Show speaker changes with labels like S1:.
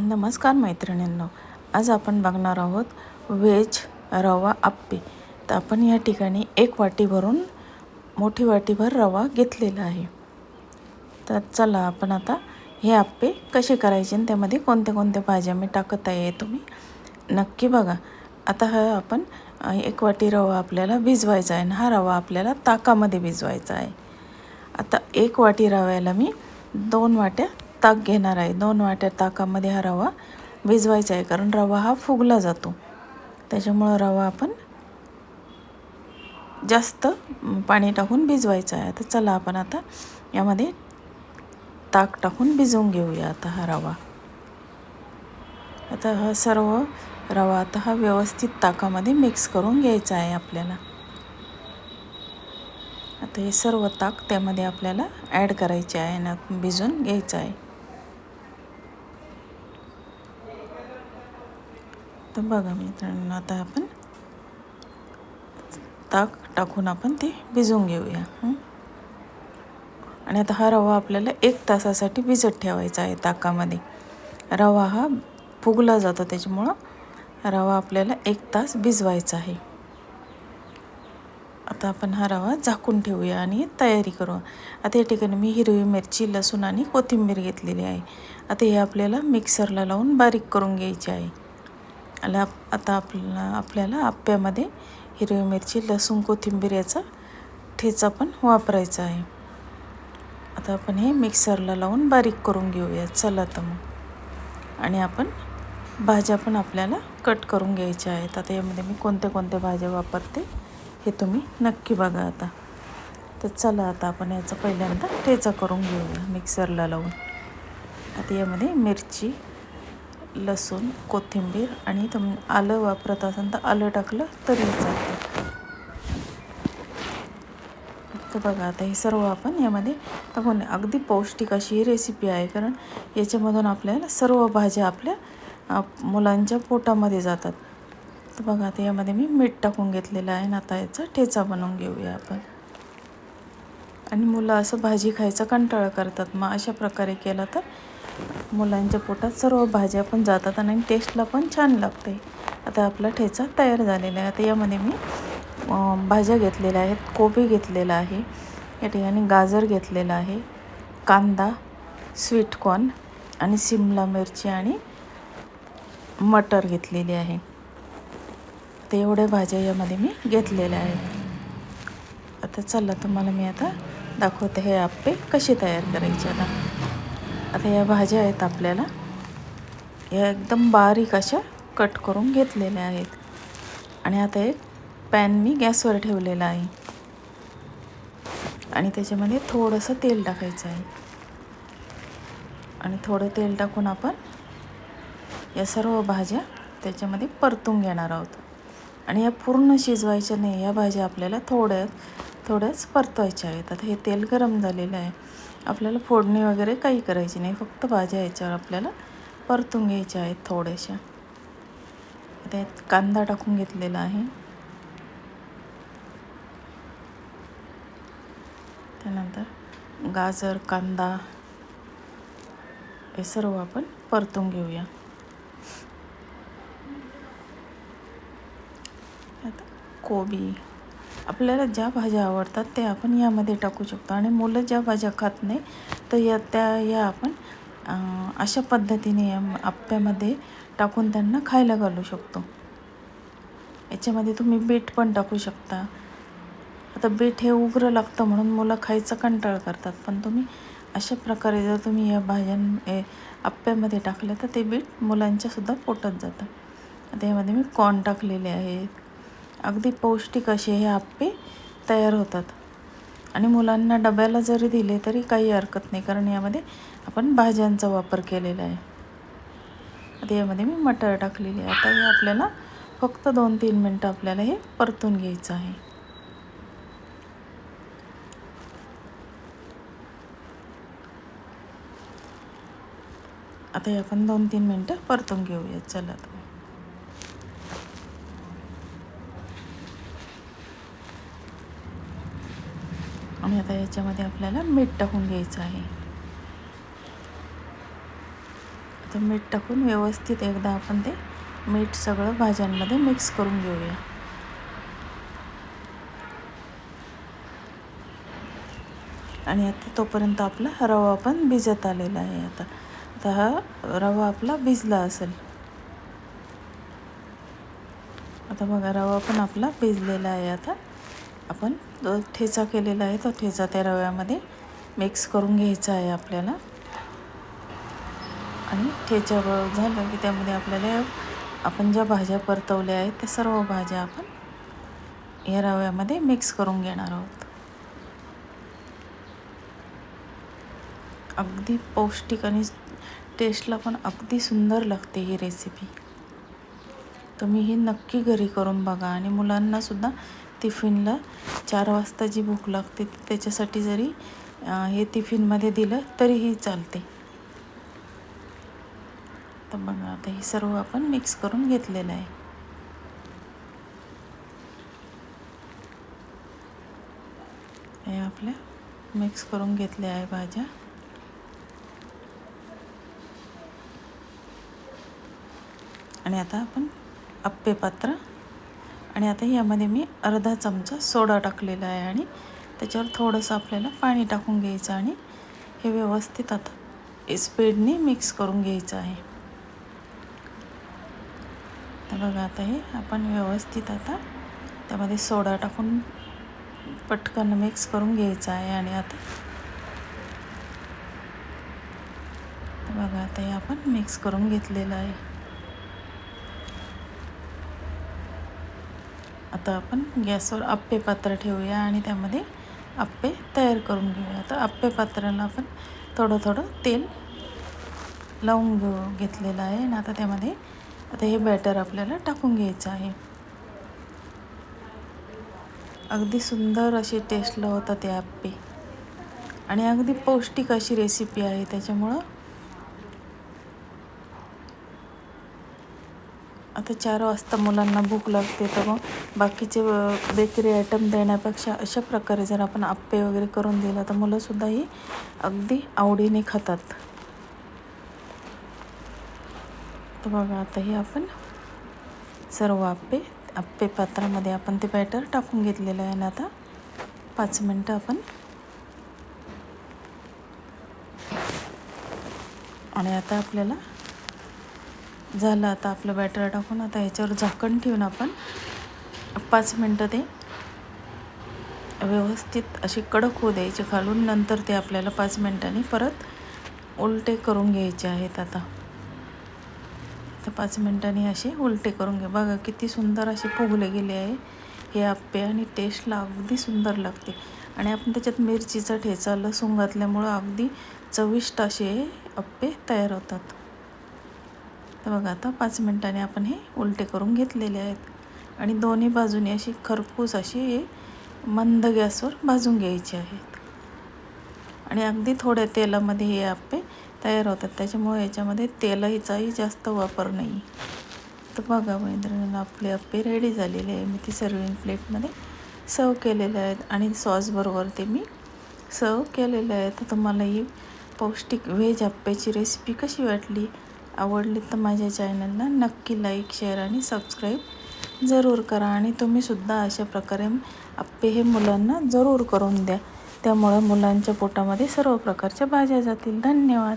S1: नमस्कार मैत्रिणींनो आज आपण बघणार आहोत व्हेज रवा आप्पे. तर आपण या ठिकाणी एक वाटी भरून मोठी वाटीभर रवा घेतलेला आहे. तर चला आपण आता हे आप्पे कसे करायचे आणि त्यामध्ये कोणत्या कोणत्या भाज्या मी टाकत आहे तुम्ही नक्की बघा. आता हा आपण एक वाटी रवा आपल्याला भिजवायचा आहे आणि हा रवा आपल्याला ताकामध्ये भिजवायचा आहे. आता एक वाटी रव्याला मी दोन वाट्या ताक घेणार आहे. दोन वाट्या ताकामध्ये हा रवा भिजवायचा आहे. कारण रवा हा फुगला जातो. त्याच्यामुळं रवा आपण जास्त पाणी टाकून भिजवायचा आहे. तर चला आपण आता यामध्ये ताक टाकून भिजवून घेऊया आता हा रवा. आता हा सर्व रवा आता हा व्यवस्थित ताकामध्ये मिक्स करून घ्यायचा आहे आपल्याला. आता हे सर्व ताक त्यामध्ये आपल्याला ॲड करायचे आहे ना भिजून घ्यायचं आहे. तर बघा मित्रांनो आता आपण ताक टाकून आपण ते भिजवून घेऊया. आणि आता हा रवा आपल्याला एक तासासाठी भिजत ठेवायचा आहे ताकामध्ये. रवा हा फुगला जातो त्याच्यामुळं रवा आपल्याला एक तास भिजवायचा आहे. आता आपण हा रवा झाकून ठेवूया आणि तयारी करू. आता या ठिकाणी मी हिरवी मिरची लसूण आणि कोथिंबीर घेतलेली आहे. आता हे आपल्याला मिक्सरला लावून बारीक करून घ्यायची आहे. आला आता आपल्याला आपल्याला आप्यामध्ये हिरवी मिरची लसूण कोथिंबीर याचा ठेचा पण वापरायचा आहे. आता आपण हे मिक्सरला लावून बारीक करून घेऊया. चला तर मग. आणि आपण भाज्या पण आपल्याला कट करून घ्यायच्या आहेत. आता यामध्ये मी कोणत्या कोणत्या भाज्या वापरते हे तुम्ही नक्की बघा आता. तर चला आता आपण याचा पहिल्यांदा ठेचा करून घेऊया मिक्सरला लावून. आता यामध्ये मिरची लसूण कोथिंबीर आणि तुम आलं वापरत असाल तर आलं टाकलं तरी चालतं तर बघा आता हे सर्व आपण यामध्ये टाकून अगदी पौष्टिक अशी ही रेसिपी आहे कारण याच्यामधून आपल्याला सर्व भाज्या आपल्या मुलांच्या पोटामध्ये जातात. तर बघा आता यामध्ये मी मीठ टाकून घेतलेलं आहे. आणि आता याचा ठेचा बनवून घेऊया आपण. आणि मुलं असं भाजी खायचा कंटाळा करतात. मग अशा प्रकारे केलं तर मुलांच्या पोटात सर्व भाज्या पण जातात आणि टेस्टला पण छान लागते. आता आपला ठेचा तयार झालेला आहे. आता यामध्ये मी भाज्या घेतलेल्या आहेत. कोबी घेतलेला आहे. या ठिकाणी गाजर घेतलेला आहे. कांदा स्वीटकॉर्न आणि सिमला मिरची आणि मटर घेतलेली आहे. ते एवढ्या भाज्या यामध्ये मी घेतलेल्या आहेत. आता चला तुम्हाला मी आता दाखवते हे आप्पे कसे तयार करायचे आता. आता या भाज्या आहेत आपल्याला. या एकदम बारीक अशा कट करून घेतलेल्या आहेत. आणि आता एक पॅन मी गॅसवर ठेवलेला आहे. आणि त्याच्यामध्ये थोडंसं तेल टाकायचं आहे. आणि थोडं तेल टाकून आपण या सर्व भाज्या त्याच्यामध्ये परतून घेणार आहोत. आणि या पूर्ण शिजवायच्या नाही या भाज्या आपल्याला थोड्या थोड्याच परतवायच्या आहेत. आता हे तेल गरम झालेलं आहे. आपल्याला फोडणी वगैरे काही करायची नाही. फक्त भाज्या याच्यावर आपल्याला परतून घ्यायच्या आहेत थोड्याशा. त्यात कांदा टाकून घेतलेला आहे. त्यानंतर गाजर कांदा हे सर्व आपण परतून घेऊया. आता कोबी. आपल्याला ज्या भाज्या आवडतात ते आपण यामध्ये टाकू शकतो. आणि मुलं ज्या भाज्या खात नाही तर या त्या या आपण अशा पद्धतीने या आप्प्यामध्ये टाकून त्यांना खायला घालू शकतो. याच्यामध्ये तुम्ही बीट पण टाकू शकता. आता बीट हे उग्र लागतं म्हणून मुलं खायचं कंटाळ करतात. पण तुम्ही अशा प्रकारे जर तुम्ही या भाज्यां ए, टाकलं तर ते बीट मुलांच्यासुद्धा पोटात जातं. आता यामध्ये मी कॉर्न टाकलेले आहेत. अगदी पौष्टिक असे हे आप्पे तयार होतात. आणि मुलांना डब्याला जरी दिले तरी काही हरकत नाही कारण यामध्ये आपण भाज्यांचा वापर केलेला आहे. आता यामध्ये मी मटर टाकलेली आहे. आता हे आपल्याला फक्त दोन तीन मिनटं आपल्याला हे परतून घ्यायचं आहे. आता हे आपण दोन तीन मिनटं परतून घेऊया. चला तर आणि आता याच्यामध्ये आपल्याला मीठ टाकून घ्यायचं आहे. आता मीठ टाकून व्यवस्थित एकदा आपण ते मीठ सगळं भाज्यांमध्ये मिक्स करून घेऊया. आणि आता तोपर्यंत आपला रवा पण भिजत आलेला आहे आता. आता हा रवा आपला भिजला असेल. आता बघा रवा पण आपला भिजलेला आहे आता. आपण. जो ठेचा केलेला आहे तो ठेचा त्या रव्यामध्ये मिक्स करून घ्यायचा आहे आपल्याला. आणि ठेचा झालं की त्यामध्ये आपल्याला आपण ज्या भाज्या परतवल्या आहेत त्या सर्व भाज्या आपण या रव्यामध्ये मिक्स करून घेणार आहोत. अगदी पौष्टिक आणि टेस्टला पण अगदी सुंदर लागते ही रेसिपी तुम्ही ही नक्की घरी करून बघा आणि मुलांनासुद्धा टिफिनला चार वाजता जी भूक लागते त्याच्यासाठी जरी हे टिफिनमध्ये दिलं तरीही चालते. तर बघा आता हे सर्व आपण मिक्स करून घेतलेलं आहे. हे आपल्या मिक्स करून घेतल्या आहे भाज्या. आणि आता आपण अप्पे पात्र आणि आता यामध्ये मी अर्धा चमचा सोडा टाकलेला आहे आणि त्याच्यावर थोडंसं आपल्याला पाणी टाकून घ्यायचं आणि हे व्यवस्थित आता स्पीडने मिक्स करून घ्यायचं आहे. तर बघा आता हे आपण व्यवस्थित आता त्यामध्ये सोडा टाकून पटकन मिक्स करून घ्यायचं आहे आणि आता बघा आता हे आपण मिक्स करून घेतलेलं आहे. आता आपण गॅसवर आप्पे पात्र ठेवूया आणि त्यामध्ये आप्पे तयार करून घेऊया. आता आप्पे पात्राला आपण थोडं थोडं तेल लावून घेऊ घेतलेलं आहे आणि आता त्यामध्ये आता हे बॅटर आपल्याला टाकून घ्यायचं आहे. अगदी सुंदर असे टेस्टला होता ते आप्पे. आणि अगदी पौष्टिक अशी रेसिपी आहे. त्याच्यामुळं आता चार वाजता मुलांना भूक लागते तर मग बाकीचे बेकरी आयटम देण्यापेक्षा अशा प्रकारे जर आपण आप्पे वगैरे करून दिलं तर मुलंसुद्धा ही अगदी आवडीने खातात. तर बघा आता हे आपण सर्व आप्पे आप्पे पात्रामध्ये आपण ते बॅटर टाकून घेतलेलं आहे. आणि आता पाच मिनटं आपण आणि आता आपल्याला झालं आता आपलं बॅटर टाकून आता ह्याच्यावर झाकण ठेवून आपण पाच मिनटं ते व्यवस्थित अशी कडक होऊ द्यायचे खालून नंतर ते आपल्याला पाच मिनटांनी परत उलटे करून घ्यायचे आहेत आता. तर पाच मिनटांनी असे उलटे करून घे बघा किती सुंदर असे फुगले गेले आहे. हे आप्पे आणि टेस्टला अगदी सुंदर लागते. आणि आपण त्याच्यात मिरचीचा ठेचा लसूण घातल्यामुळं अगदी चविष्ट असे आप्पे तयार होतात. तर बघा आता पाच मिनटाने आपण हे उलटे करून घेतलेले आहेत. आणि दोन्ही बाजूने अशी खरपूस अशी हे मंद गॅसवर भाजून घ्यायचे आहेत आणि अगदी थोड्या तेलामध्ये हे आप्पे तयार होतात. त्याच्यामुळे याच्यामध्ये तेलाचाही जास्त वापर नाही. तर बघा मैत्रिणीनं आपले आप्पे रेडी झालेले आहे. मी ती सर्विंग प्लेटमध्ये सर्व केलेले आहेत. आणि सॉसबरोबर ते मी सर्व केलेले आहे तर तुम्हाला ही पौष्टिक व्हेज आप्प्याची रेसिपी कशी वाटली? आवडली तर माझ्या चॅनलला नक्की लाईक शेअर आणि सबस्क्राईब जरूर करा आणि तुम्हीसुद्धा अशा प्रकारे आप्पे हे मुलांना जरूर करून द्या. त्यामुळं मुलांच्या पोटामध्ये सर्व प्रकारच्या भाज्या जातील. धन्यवाद.